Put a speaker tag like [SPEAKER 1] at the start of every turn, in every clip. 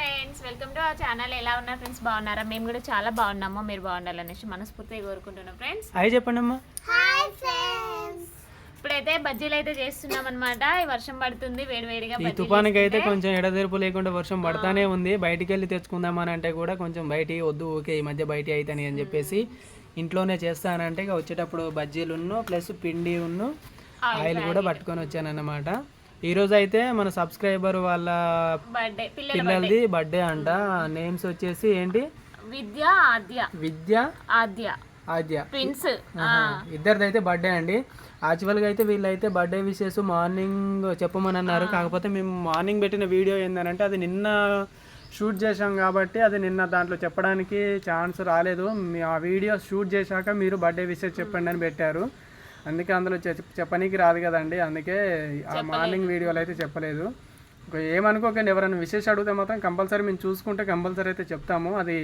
[SPEAKER 1] Friends welcome to our channel. ఎలా ఉన్నారు friends? బాగున్నారా? మేము కూడా చాలా బాగున్నాము. మీరు బాగుండాలనేసి మనస్ఫూర్తిగా కోరుకుంటున్నాం ఫ్రెండ్స్.
[SPEAKER 2] అవి చెప్పండి అమ్మా
[SPEAKER 1] ఇప్పుడైతే బజ్జీలు అయితే చేస్తున్నాం అనమాట ఈ వర్షం పడుతుంది వేడివేడిగా
[SPEAKER 2] ఈ
[SPEAKER 1] బజ్జీలు
[SPEAKER 2] తుఫానికి అయితే. కొంచెం ఎడతెరుపు లేకుండా వర్షం పడతానే ఉంది. బయటికి వెళ్ళి తెచ్చుకుందామని అంటే కూడా కొంచెం బయటికి వద్దు ఓకే ఈ మధ్య బయట అయితని అని చెప్పేసి ఇంట్లోనే చేస్తానంటే ఇక వచ్చేటప్పుడు బజ్జీలున్ను ప్లస్ పిండి ఉన్ను ఆయిల్ కూడా పట్టుకొని వచ్చానన్నమాట. ఈ రోజు అయితే మన సబ్స్క్రైబర్ వాళ్ళ
[SPEAKER 1] బర్త్డే
[SPEAKER 2] పిల్లలది బర్త్డే. అంట. నేమ్స్ వచ్చేసి ఏంటి?
[SPEAKER 1] విద్య ఆద్య.
[SPEAKER 2] విద్య
[SPEAKER 1] ఆద్య.
[SPEAKER 2] ఆద్య.
[SPEAKER 1] ట్విన్స్
[SPEAKER 2] ఇద్దరిది అయితే బర్త్డే అండి. యాక్చువల్గా అయితే వీళ్ళైతే బర్త్డే విషెస్ మార్నింగ్ చెప్పమని అన్నారు కాకపోతే మేము మార్నింగ్ పెట్టిన వీడియో ఏంటంటే అది నిన్న షూట్ చేశాం కాబట్టి అది నిన్న దాంట్లో చెప్పడానికి ఛాన్స్ రాలేదు. ఆ వీడియో షూట్ చేశాక మీరు బర్త్డే విషెస్ చెప్పండి అని పెట్టారు. అందుకే అందులో చెప్పనీకి రాదు కదండి. అందుకే ఆ మార్నింగ్ వీడియోలో అయితే చెప్పలేదు. ఇంకో ఏమనుకోకండి ఎవరైనా విశేష అడిగితే మాత్రం కంపల్సరీ మేము చూసుకుంటే కంపల్సరీ అయితే చెప్తాము. అది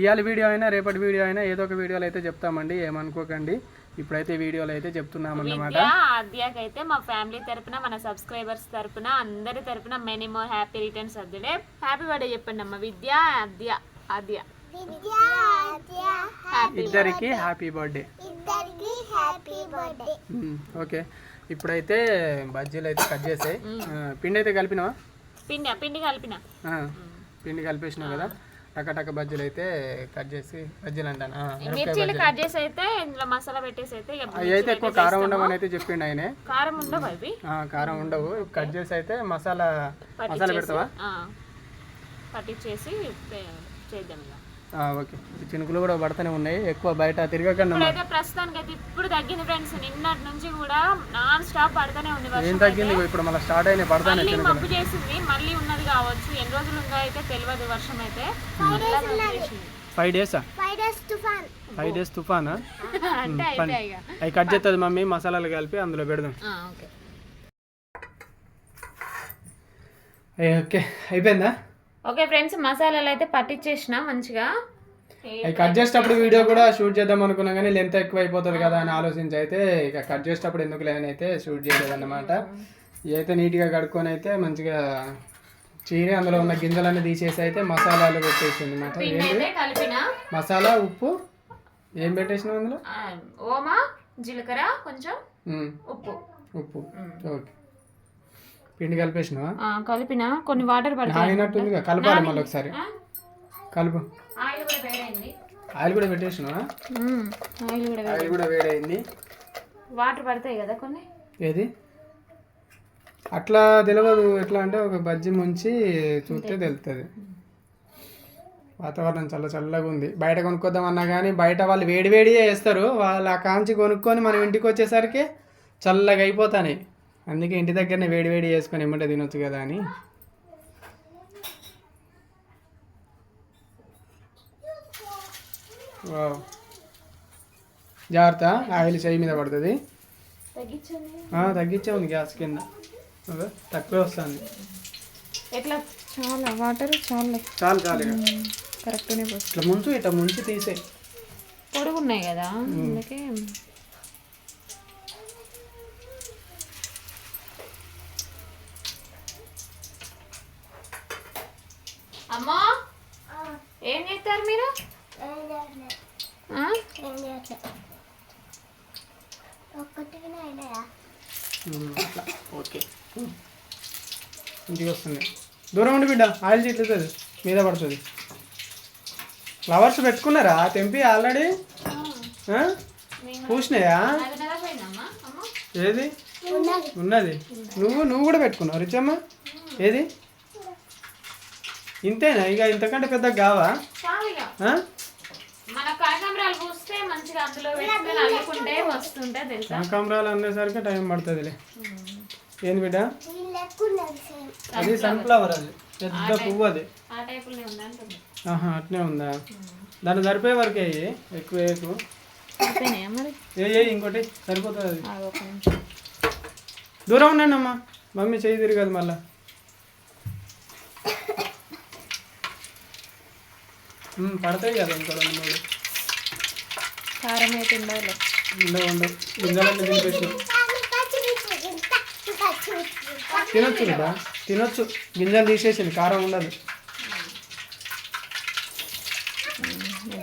[SPEAKER 2] ఇవాళ వీడియో అయినా రేపటి వీడియో అయినా ఏదో ఒక వీడియోలో అయితే చెప్తామండి. ఏమనుకోకండి. ఇప్పుడైతే వీడియోలో అయితే చెప్తున్నాం అన్నమాట
[SPEAKER 1] అయితే మా ఫ్యామిలీ తరపున మన సబ్స్క్రైబర్స్ తరపున అందరి తరపున many more happy returns of the day happy birthday చెప్పండి అమ్మ విద్య ఆద్య హ్యాపీ
[SPEAKER 2] ఇద్దరికి హ్యాపీ బర్త్డే ఓకే ఇప్పుడైతే బజ్జీలు అయితే కట్ చేసాయి. పిండి అయితే కలిపినావా?
[SPEAKER 1] పిండి పిండి కలిపిన.
[SPEAKER 2] ఆ, పిండి కలిపేసినావు కదా. టక టక బజ్జీలు అయితే కట్ చేసి బజ్జీలు అంటాను?
[SPEAKER 1] మిర్చీలు. కట్ చేసి అయితే ఇందులో మసాలా పెట్టేసి అయితే
[SPEAKER 2] అవి అయితే ఎక్కువ కారం ఉండవని అయితే చెప్పిండు ఆయనే.
[SPEAKER 1] కారం ఉండవు అవి.
[SPEAKER 2] ఆ, కారం ఉండవు. కట్ చేసి అయితే మసాలా మసాలా పెడతావా?
[SPEAKER 1] ఆ, పట్టించేసి చేద్దాం
[SPEAKER 2] ఓకే. చినుకులు కూడా పడుతూనే ఉన్నాయి. ఎక్కువ బయట తిరగకండి.
[SPEAKER 1] ఇప్పుడైతే ప్రస్తుతానికి అయితే ఇప్పుడు తగ్గింది ఫ్రెండ్స్. నిన్నటి నుంచి కూడా నాన్ స్టాప్ పడుతూనే ఉంది
[SPEAKER 2] ఏం తగ్గింది? ఇప్పుడు మళ్ళీ స్టార్ట్ అయినాయి పడతానే
[SPEAKER 1] మళ్ళీ మబ్బు చేసింది. మళ్ళీ ఉన్నది కావచ్చు. ఎన్ని రోజులు ఉందో అయితే తెలియదు వర్షం అయితే.
[SPEAKER 2] ఫైవ్ డేసా
[SPEAKER 3] ఫైవ్ డేస్ తుఫాన్.
[SPEAKER 2] Five days తుఫానా?
[SPEAKER 1] అయితే
[SPEAKER 2] అవి కట్ చేస్తుంది మమ్మీ మసాలాలు కలిపి అందులో పెడదాం.
[SPEAKER 1] ఆ, ఓకే.
[SPEAKER 2] అయిపోయిందా?
[SPEAKER 1] ఓకే ఫ్రెండ్స్ మసాలాలు అయితే పట్టించేసిన మంచిగా.
[SPEAKER 2] కట్ చేసేటప్పుడు వీడియో కూడా షూట్ చేద్దాం అనుకున్నా కానీ లెంత్ ఎక్కువ అయిపోతుంది కదా అని ఆలోచించి అయితే ఇక కట్ చేసేటప్పుడు ఎందుకు లేని అయితే షూట్ చేయలేదన్నమాట. అయితే నీట్గా కడుక్కొని అయితే మంచిగా చీరి అందులో ఉన్న గింజలన్నీ తీసేసి అయితే మసాలాలు పెట్టేసింది అనమాట మసాలా ఉప్పు ఏం పెట్టేసినావు అందులో?
[SPEAKER 1] ఓమా జీలకర్ర కొంచెం ఉప్పు.
[SPEAKER 2] ఉప్పు. ఓకే. పిండి కలిపేసినావా?
[SPEAKER 1] కలిపిన కొన్ని వాటర్
[SPEAKER 2] నానినట్టుంది కలపాలి మళ్ళీ ఒకసారి? కలుపు.
[SPEAKER 1] వేడైంది.
[SPEAKER 2] ఆయిల్ కూడా పెట్టేసినావా?
[SPEAKER 1] మ్మ్. ఆయిల్ కూడా
[SPEAKER 2] ఆయిల్ కూడా వేడైంది.
[SPEAKER 1] వాటర్ పడతాయి కదా కొన్ని?
[SPEAKER 2] ఏది? అట్లా తెలియదు ఎట్లా అంటే ఒక బజ్జి ముంచి చూస్తే తెలుస్తుంది వాతావరణం చల్ల చల్లగా ఉంది. బయట కొనుక్కొద్దాం అన్నా కానీ బయట వాళ్ళు వేడి వేడిగా వేస్తారు వాళ్ళు ఆ కాంచి కొనుక్కొని మనం ఇంటికి వచ్చేసరికి చల్లగా అయిపోతాయి అందుకే ఇంటి దగ్గరనే వేడి వేడి చేసుకొని ఇమ్మటే తినొచ్చు కదా అని. జాగ్రత్త ఆయిల్ చేయి మీద పడుతుంది.
[SPEAKER 1] తగ్గించండి.
[SPEAKER 2] ఆ, తగ్గించే ఉంది గ్యాస్ కింద. తక్కువే వస్తుంది.
[SPEAKER 1] ఎట్లా? చాలా వాటర్ చాలా.
[SPEAKER 2] చాలు చాలు.
[SPEAKER 1] కరెక్ట్గానే పోస్తుంది
[SPEAKER 2] ఇట్లా ముంచు ఇట్లా ముంచి తీసే
[SPEAKER 1] పొడుగు ఉన్నాయి కదా అందుకే అమ్మా ఏం చేస్తారు మీరు ఆ?
[SPEAKER 3] ఒక్కటి అయినాయా
[SPEAKER 2] ఉమ్, అట్లా ఓకే. ఇంటికి వస్తుంది. దూరం ఉండి బిడ్డ ఆయిల్ చిట్లుతుంది మీద పడుతుంది. ఫ్లవర్స్ పెట్టుకున్నారా? తెంపి ఆల్రెడీ? పూసినాయా ఏది? ఉన్నది. నువ్వు నువ్వు కూడా పెట్టుకున్నావు రిచమ్మ? ఏది? ఇంతేనా? ఇక ఇంతకంటే పెద్ద కావా
[SPEAKER 1] కనకాంబరాలు పూస్తే మంచిగా అందులో అల్లుకుంటే వస్తుంటే తెలుసా?
[SPEAKER 2] కనకాంబరాలు అనేసరికి టైం పడుతుందిలే. ఏంది బిడ్డ?
[SPEAKER 3] ఎక్కువ
[SPEAKER 2] అది సన్ఫ్లవర్ అది. పెద్ద పువ్వు అది. ఆహా అట్నే ఉందా? దాన్ని సరిపోయే వరకు వేయి ఎక్కువ
[SPEAKER 1] మరి?
[SPEAKER 2] ఏ ఇంకోటి సరిపోతుంది అది. దూరం ఉండండి అమ్మా మమ్మీ చేయి తిరగదు మళ్ళా. పడతాయి కదా ఇంకో రెండు మూడు.
[SPEAKER 1] కారం అయితే ఉండవులే
[SPEAKER 2] ఉండవు ఉండవు. గింజలన్నీ తినిపేసి తినొచ్చు కదా తినొచ్చు. గింజలు తీసేసింది కారం ఉండదు.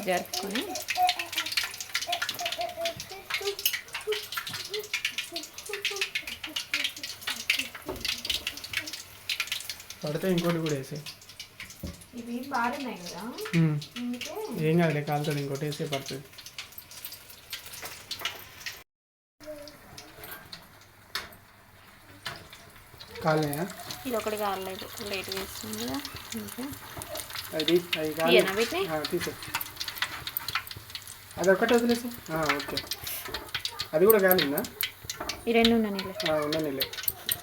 [SPEAKER 1] జరుపుకొని.
[SPEAKER 2] పడితే ఇంకోటి కూడా వేసే ఏం కాదులే కాలుతుంది ఇంకోటి వేసే పడుతుంది. కాలే
[SPEAKER 1] ఇది ఒకటి కాలేదు. లేట్ వేస్తుంది కదా
[SPEAKER 2] అది అది
[SPEAKER 1] వీటిని?
[SPEAKER 2] తీసే అది ఒక్కటే వదిలేసి ఓకే. అది కూడా కాలిందా?
[SPEAKER 1] ఈ రెండు ఉన్నాయి
[SPEAKER 2] ఉండనిలే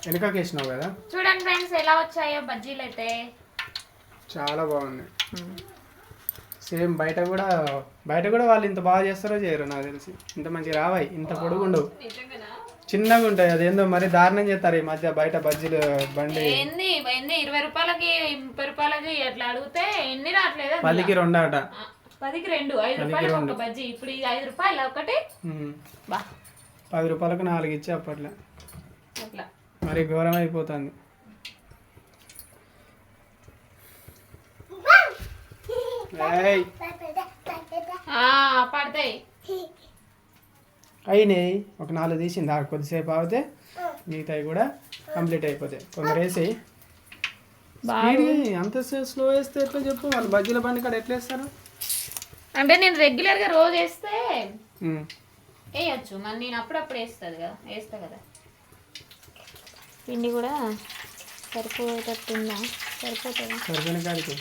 [SPEAKER 2] వెనకకి వేసినావు కదా?
[SPEAKER 1] చూడండి ఫ్రెండ్స్ ఎలా వచ్చాయో బజ్జీలు అయితే.
[SPEAKER 2] చాలా బాగుంది సేమ్ బయట కూడా బయట కూడా వాళ్ళు ఇంత బాగా చేస్తారో చేయరు నాకు తెలిసి. ఇంత మంచి రావాయి. ఇంత పొడుగు ఉండవు చిన్నగా ఉంటాయి. అదేందో మరి దారుణం చేస్తారు ఈ మధ్య బయట బజ్జీలు బండి.
[SPEAKER 1] ఎన్ని ఎన్ని ఇరవై రూపాయలకి ముప్పై రూపాయలకి అట్లా అడిగితే ఎన్ని రావట్లేదు
[SPEAKER 2] పదికి రెండు ఆట
[SPEAKER 1] పదికి రెండు ఐదు రూపాయలకి ఒక బజ్జీ. ఇప్పుడు ఇది ఐదు రూపాయలు ఒకటి. బా.
[SPEAKER 2] పది రూపాయలకు నాలుగు ఇచ్చి అప్పట్లో.
[SPEAKER 1] అట్లా.
[SPEAKER 2] మరి ఘోరం అయిపోతుంది.
[SPEAKER 1] పడతాయి.
[SPEAKER 2] అయినాయి. ఒక నాలుగు తీసింది. ఆ కొద్దిసేపు ఆగితే మిగతాయి కూడా కంప్లీట్ అయిపోతాయి. కొందరు వేసేయి. స్పీడ్ అంత స్లో వేస్తే ఎట్లా చెప్పు? వాళ్ళు బజ్జీల బండి కాడ ఎట్లా వేస్తారు?
[SPEAKER 1] అంటే నేను రెగ్యులర్గా రోజు వేస్తే. వేయచ్చు. మరి నేను అప్పుడప్పుడు వేస్తుంది కదా. వేస్తా కదా. పిండి కూడా సరిపోయేటట్టుందా సరిపోతుందా?
[SPEAKER 2] సరిపోయిన కాడికి.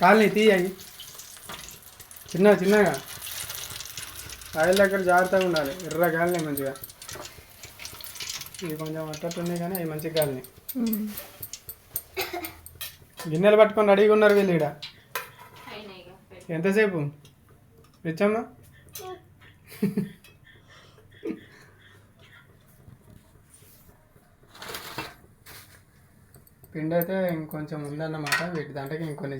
[SPEAKER 2] కాలనీ తీయాయి చిన్న చిన్నగా ఆయిల్ దగ్గర జాగ్రత్తగా ఉండాలి. ఎర్ర కాలనీ మంచిగా. ఇది కొంచెం అట్టట్టు ఉన్నాయి కానీ అవి మంచిగా కాలనీ. గిన్నెలు పట్టుకొని రెడీగా ఉన్నారు వీళ్ళు ఇక్కడ. ఎంతసేపు? తెచ్చమ్మా పిండి అయితే ఇంకొంచెం ఉందన్నమాట వీటి దాంట్లోకి ఇంకొన్ని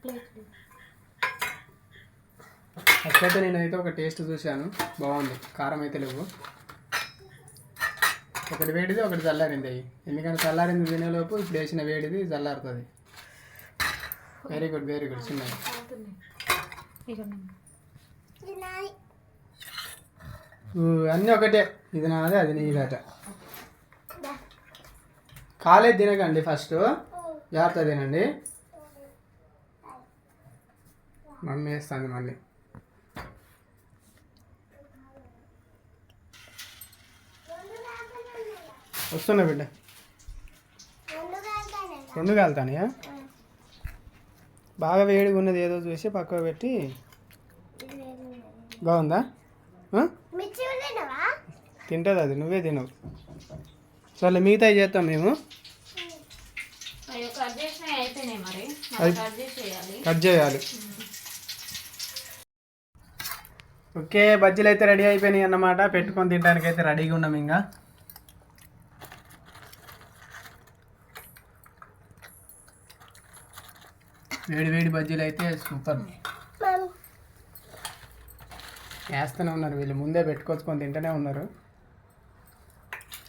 [SPEAKER 1] ప్లేట్
[SPEAKER 2] ఫస్ట్ అయితే నేనైతే ఒక టేస్ట్ చూశాను బాగుంది కారం అయితే లేవు. ఒకటి వేడిది ఒకటి చల్లారింది. అయ్యి ఎందుకంటే చల్లారింది తినేలోపు ఇప్పుడు వేసిన వేడిది చల్లారుతుంది. వెరీ గుడ్ వెరీ గుడ్ చిన్నది. ఊ, అన్నీ ఒకటే. ఇది నాదే అది నీదట. కాలే తినకండి ఫస్ట్. జాగ్రత్త తినండి. మమ్మీ వేస్తుంది మళ్ళీ. వస్తున్నా బిడ్డ. రెండు కాలుతానియా? బాగా వేడిగా ఉన్నది ఏదో చూసి పక్కకు పెట్టి. బాగుందా? తింటుంది అది నువ్వే తినవు. సరే మిగతా చేస్తాం మేము
[SPEAKER 1] అయ్యో కట్ చేసినవి అయిపోయినాయి మరి
[SPEAKER 2] అయి-
[SPEAKER 1] కట్
[SPEAKER 2] చేయాలి. ఓకే బజ్జీలు అయితే రెడీ అయిపోయినాయి అన్నమాట. పెట్టుకొని తినడానికి అయితే రెడీగా ఉన్నాం ఇంకా. వేడి వేడి బజ్జీలు అయితే సూపర్. వేస్తూనే ఉన్నారు వీళ్ళు. ముందే పెట్టుకొచ్చుకొని తింటూనే ఉన్నారు.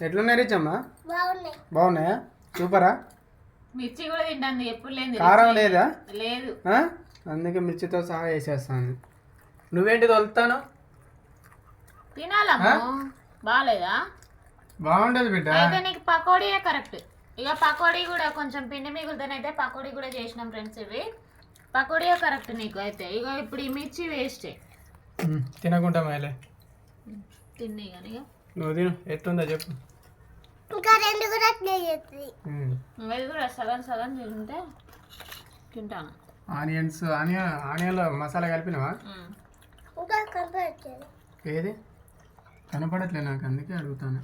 [SPEAKER 2] ఎట్లున్నాయి రిచమ్మా?
[SPEAKER 3] బాగున్నాయా?
[SPEAKER 2] సూపరా?
[SPEAKER 1] మిర్చి కూడా తింటాను ఎప్పుడు లేదు
[SPEAKER 2] కారం లేదా?
[SPEAKER 1] లేదు?
[SPEAKER 2] అందుకే మిర్చితో సహా వేసేస్తాను నువ్వేంటి తొలుతాను?
[SPEAKER 1] తినాలమ్మా. బాగాలేదా
[SPEAKER 2] బాగుండదు బిడ్డ.
[SPEAKER 1] అయితే నీకు పకోడీయే కరెక్ట్? ఇక పకోడీ కూడా కొంచెం పిండి మిగులుతానైతే పకోడీ కూడా చేసినాం ఫ్రెండ్స్ ఇవి. పకోడీయే కరెక్ట్ నీకు అయితే? ఇక ఇప్పుడు ఈ మిర్చి వేస్టే.
[SPEAKER 2] ఉమ్, తినకుండా మేలే
[SPEAKER 1] తిన్నాయి కానీ
[SPEAKER 2] నువ్వు తిను. ఎట్లుందో చెప్పు.
[SPEAKER 3] ఇంకా రెండు కూడా అట్లే చేస్తుంది.
[SPEAKER 1] నువ్వు కూడా సగం సగం తింటే తింటాను.
[SPEAKER 2] ఆనియన్స్ ఆనియన్ ఆనియన్లో మసాలా కలిపినవా.
[SPEAKER 3] ఇంకా వచ్చేది
[SPEAKER 2] ఏది? కనపడట్లే నాకు అందుకే అడుగుతాను.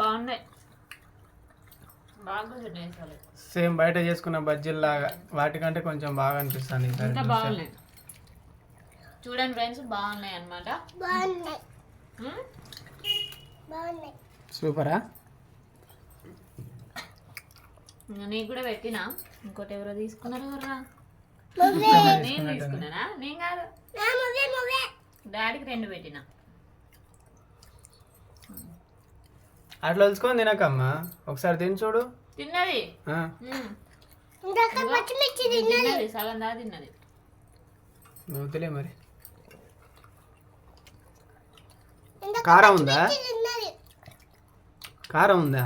[SPEAKER 1] బాగున్నాయి.
[SPEAKER 2] సేమ్ బయట చేసుకున్న బజ్జీల్లాగా వాటికంటే కొంచెం బాగా అనిపిస్తుంది.
[SPEAKER 1] బాగున్నాయి. చూడండి ఫ్రెండ్స్ బాగున్నాయి. అనమాట
[SPEAKER 3] బాగున్నాయి.
[SPEAKER 2] సూపరా?
[SPEAKER 1] నీకు కూడా పెట్టినా? ఇంకోటి ఎవరో తీసుకున్నారు ఎవరా
[SPEAKER 3] నువ్వే.
[SPEAKER 1] నేను తీసుకున్నానా? నేను కాదు. డాడీకి రెండు పెట్టిన.
[SPEAKER 2] అట్లా వలుచుకొని తినకమ్మా. ఒకసారి తిని చూడు.
[SPEAKER 1] తిన్నది?
[SPEAKER 3] తిన్నది.
[SPEAKER 1] సగం దా తిన్నది.
[SPEAKER 2] నవ్వుతులే మరి. కారం ఉందా? కారం ఉందా?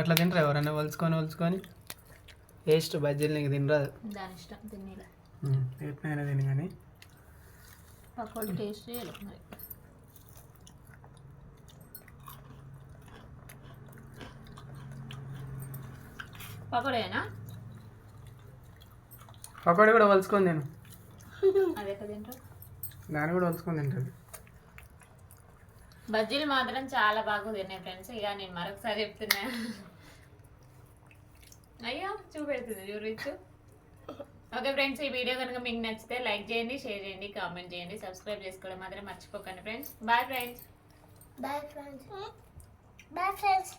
[SPEAKER 2] అట్లా తినరా ఎవరన్నా వలుచుకొని వలుచుకొని. టేస్ట్ బజ్జీలు నీకు తినరాదు.
[SPEAKER 1] దాని ఇష్టం
[SPEAKER 2] ఎట్లయినా తిని కానీ
[SPEAKER 1] పకోడీ టేస్ట్ మరి. పకోడేనా?
[SPEAKER 2] పకోడీ కూడా వలుచుకొని తిను.
[SPEAKER 1] అది తింటారు?
[SPEAKER 2] దాన్ని కూడా వలుచుకొని తింటుంది.
[SPEAKER 1] బజ్జీలు మాత్రం చాలా బాగా తిన్నాయి ఫ్రెండ్స్. ఇక నేను మరొకసారి చెప్తున్నా. అయ్యో చూపెడుతుంది చూడొచ్చు ఓకే ఫ్రెండ్స్ ఈ వీడియో కనుక మీకు నచ్చితే లైక్ చేయండి షేర్ చేయండి కామెంట్ చేయండి సబ్స్క్రైబ్ చేసుకోవడం మాత్రం మర్చిపోకండి friends. Bye friends.
[SPEAKER 3] Bye friends. Bye friends.